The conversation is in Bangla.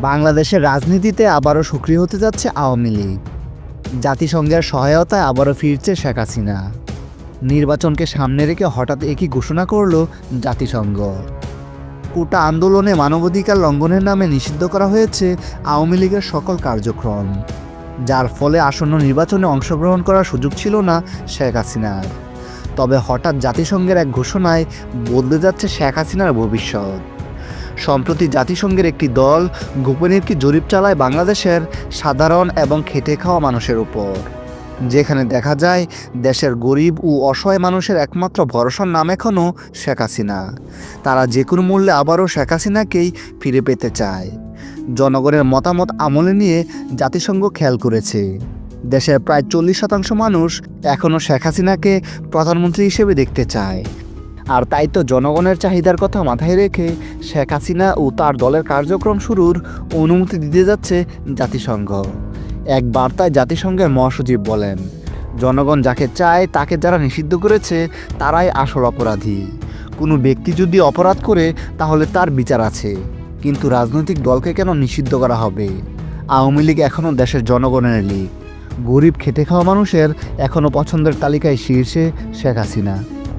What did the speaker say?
বাংলাদেশের রাজনীতিতে আবারও সক্রিয় হতে যাচ্ছে আওয়ামী লীগ। জাতিসংঘের সহায়তায় আবারও ফিরছে শেখ হাসিনা। নির্বাচনকে সামনে রেখে হঠাৎ একই ঘোষণা করল জাতিসংঘ। কোটা আন্দোলনে মানবাধিকার লঙ্ঘনের নামে নিষিদ্ধ করা হয়েছে আওয়ামী লীগের সকল কার্যক্রম। যার ফলে আসন্ন নির্বাচনে অংশগ্রহণ করার সুযোগ ছিল না শেখ হাসিনার। তবে হঠাৎ জাতিসংঘের এক ঘোষণায় বদলে যাচ্ছে শেখ হাসিনার ভবিষ্যৎ। সম্প্রতি জাতিসংঘের একটি দল গোপনে একটি জরিপ চালায় বাংলাদেশের সাধারণ এবং খেটে খাওয়া মানুষের উপর। যেখানে দেখা যায়, দেশের গরিব ও অসহায় মানুষের একমাত্র ভরসার নাম এখনও শেখ হাসিনা। তারা যে কোনো মূল্যে আবারও শেখ হাসিনাকেই ফিরে পেতে চায়। জনগণের মতামত আমলে নিয়ে জাতিসংঘ খেয়াল করেছে। দেশের প্রায় চল্লিশ শতাংশ মানুষ এখনও শেখ হাসিনাকে প্রধানমন্ত্রী হিসেবে দেখতে চায়। আর তাই তো জনগণের চাহিদার কথা মাথায় রেখে শেখ হাসিনা ও তার দলের কার্যক্রম শুরুর অনুমতি দিতে যাচ্ছে জাতিসংঘ। এক বার্তায় জাতিসংঘের মহাসচিব বলেন, জনগণ যাকে চায় তাকে যারা নিষিদ্ধ করেছে তারাই আসল অপরাধী। কোনো ব্যক্তি যদি অপরাধ করে তাহলে তার বিচার আছে, কিন্তু রাজনৈতিক দলকে কেন নিষিদ্ধ করা হবে? আওয়ামী লীগ এখনও দেশের জনগণের লীগ। গরিব খেটে খাওয়া মানুষের এখনও পছন্দের তালিকায় শীর্ষে শেখ হাসিনা।